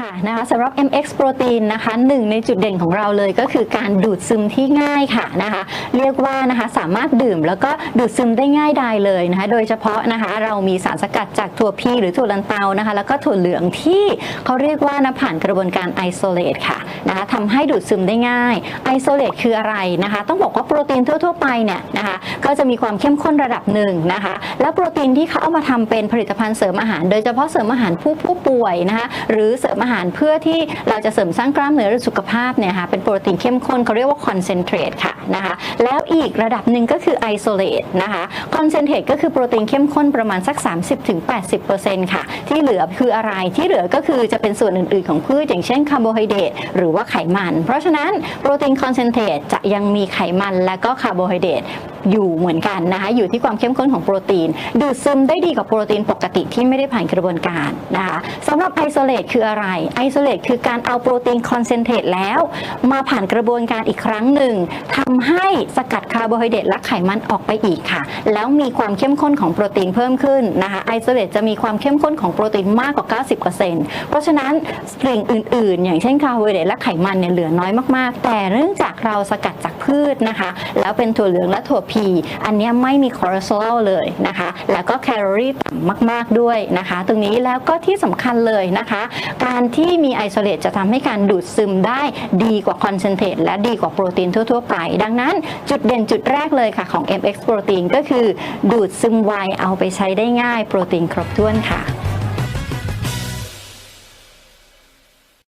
ค่ะนะคะสำหรับ MX โปรตีนนะคะหนึ่งในจุดเด่นของเราเลยก็คือการดูดซึมที่ง่ายค่ะนะคะเรียกว่านะคะสามารถดื่มแล้วก็ดูดซึมได้ง่ายดายเลยนะคะโดยเฉพาะนะคะเรามีสารสกัดจากถั่วพีหรือถั่วลันเตานะคะแล้วก็ถั่วเหลืองที่เขาเรียกว่านะผ่านกระบวนการไอโซเลตค่ะนะคะทำให้ดูดซึมได้ง่ายไอโซเลตคืออะไรนะคะต้องบอกว่าโปรตีนทั่ว ๆ ไปเนี่ยนะคะก็จะมีความเข้มข้นระดับหนึ่งนะคะแล้วโปรตีนที่เขาเอามาทำเป็นผลิตภัณฑ์เสริมอาหาร โดยเฉพาะเสริมอาหารผู้ผู้ป่วยนะคะหรือเสริมอาหารเพื่อที่เราจะเสริมสร้างกล้ามเนื้อหรือสุขภาพเนี่ยค่ะเป็นโปรตีนเข้มข้นเขาเรียกว่าคอนเซนเทรตค่ะนะคะแล้วอีกระดับหนึ่งก็คือไอโซเลตนะคะคอนเซนเทรตก็คือโปรตีนเข้มข้นประมาณสัก 30-80%ค่ะที่เหลือคืออะไรที่เหลือก็คือจะเป็นส่วนอื่นๆของพืชอย่างเช่นคาร์โบไฮเดรตหรือว่าไขมัน เพราะฉะนั้นโปรตีนคอนเซนเทรตจะยังมีไขมันและก็คาร์โบไฮเดรต อยู่เหมือนกันนะคะอยู่ที่ความเข้มข้นของโปรตีน ดูดซึมได้ดีกว่าโปรตีนปกติที่ไม่ได้ผ่านกระบวนการนะคะสำหรับไอโซเลตคืออะไรไอโซเลตคือการเอาโปรตีนคอนเซนเทรตแล้ว มาผ่านกระบวนการอีกครั้งหนึ่งทำให้สกัดคาร์โบไฮเดรตและไขมันออกไปอีกค่ะ แล้วมีความเข้มข้นของโปรตีนเพิ่มขึ้นนะคะไอโซเลตจะมีความเข้มข้นของโปรตีนมากกว่า 90%เพราะฉะนั้นสิ่งอื่น ๆ อย่างเช่นคาร์โบไฮเดรตและไขมันเนี่ยเหลือน้อยมากๆ แต่เนื่องจากเราสกัดจาก พืชนะคะ แล้วเป็นถั่วเหลืองและถั่วพีอันนี้ไม่มีคอเลสเตอรอลเลยนะคะ แล้วก็แคลอรี่ต่ำมาก ๆด้วยนะคะ ตรงนี้แล้วก็ที่สำคัญเลยนะคะ การที่มีไอโซเลตจะทำให้การดูดซึมได้ดีกว่าคอนเซนเทรตและดีกว่าโปรตีนทั่ว ๆ ไป ดังนั้นจุดเด่นจุดแรกเลยค่ะของ MX โปรตีนก็คือดูดซึมไวเอาไปใช้ได้ง่ายโปรตีนครบถ้วนค่ะ